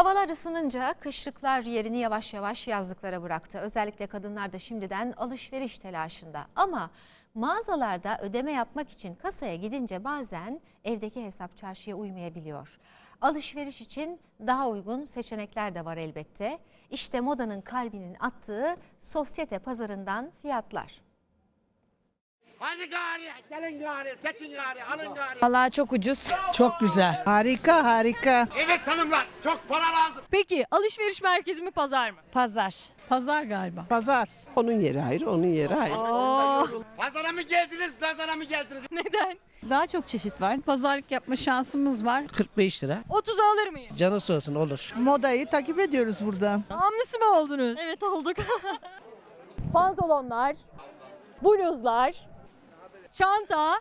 Havalar ısınınca kışlıklar yerini yavaş yavaş yazlıklara bıraktı. Özellikle kadınlar da şimdiden alışveriş telaşında. Ama mağazalarda ödeme yapmak için kasaya gidince bazen evdeki hesap çarşıya uymayabiliyor. Alışveriş için daha uygun seçenekler de var elbette. İşte modanın kalbinin attığı sosyete pazarından fiyatlar. Hadi gari, gelin gari, seçin gari, alın gari. Vallahi çok ucuz. Çok güzel. Harika harika. Evet hanımlar, çok para lazım. Peki alışveriş merkezi mi pazar mı? Pazar. Pazar galiba. Pazar. Onun yeri ayrı, onun yeri ayrı. Aa, Pazara mı geldiniz, nazara mı geldiniz? neden? Daha çok çeşit var. Pazarlık yapma şansımız var. 45 lira. 30'a alır mıyım? Canı sağ olsun olur. Modayı takip ediyoruz buradan. Hamlısı mı oldunuz? Evet olduk. Pantolonlar, bluzlar, çanta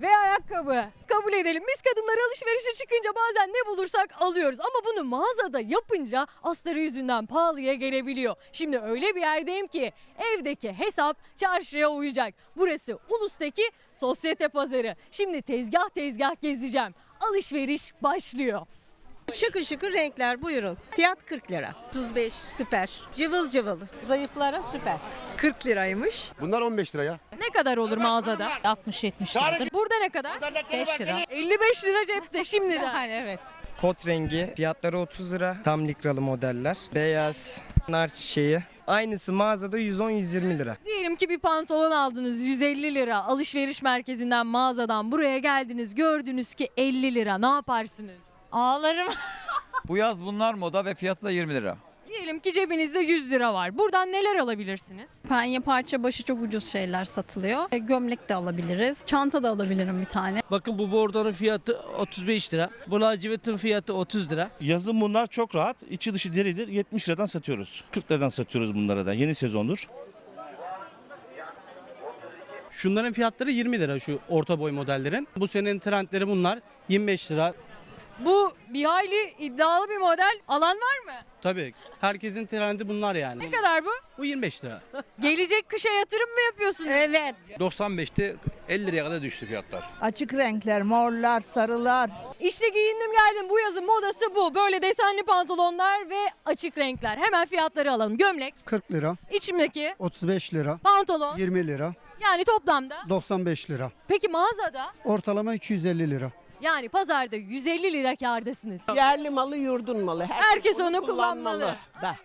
ve ayakkabı. Kabul edelim biz kadınlar alışverişe çıkınca bazen ne bulursak alıyoruz. Ama bunu mağazada yapınca astarı yüzünden pahalıya gelebiliyor. Şimdi öyle bir yerdeyim ki evdeki hesap çarşıya uyacak. Burası Ulus'taki sosyete pazarı. Şimdi tezgah tezgah gezeceğim. Alışveriş başlıyor. Şıkır şıkır renkler buyurun. Fiyat 40 lira. 35 süper. Cıvıl cıvıl. Zayıflara süper. 40 liraymış. Bunlar 15 lira ya. Ne kadar olur mağazada? 60-70 liradır. Burada ne kadar? 5 lira. 55 lira cepte şimdiden. Yani evet. Kot rengi fiyatları 30 lira. Tam likralı modeller. Beyaz, nar çiçeği. Aynısı mağazada 110-120 lira. Diyelim ki bir pantolon aldınız 150 lira. Alışveriş merkezinden mağazadan buraya geldiniz gördünüz ki 50 lira ne yaparsınız? Ağlarım. Bu yaz bunlar moda ve fiyatı da 20 lira. Diyelim ki cebinizde 100 lira var. Buradan neler alabilirsiniz? Penye parça başı çok ucuz şeyler satılıyor. E, Gömlek de alabiliriz. Çanta da alabilirim bir tane. Bakın bu bordonun fiyatı 35 lira. Bu lacivertin fiyatı 30 lira. Yazın bunlar çok rahat. İçi dışı deridir. 70 liradan satıyoruz. 40 liradan satıyoruz bunlara da. Yeni sezondur. Şunların fiyatları 20 lira şu orta boy modellerin. Bu senenin trendleri bunlar. 25 lira. Bu bir hayli iddialı bir model. Alan var mı? Tabii herkesin trendi bunlar Ne yani. kadar bu? Bu 25 lira. Gelecek kışa yatırım mı yapıyorsunuz? Evet. 95'te 50 liraya kadar düştü fiyatlar. Açık renkler, morlar, sarılar. İşte giyindim geldim. Bu yazın modası bu. Böyle desenli pantolonlar ve açık renkler. Hemen fiyatları alalım. Gömlek, 40 lira, içimdeki 35 lira, pantolon 20 lira, yani toplamda. 95 lira. Peki mağazada Ortalama 250 lira. Yani pazarda 150 lira kârdasınız. Yerli malı, yurdun malı. Herkes onu kullanmalı. Da.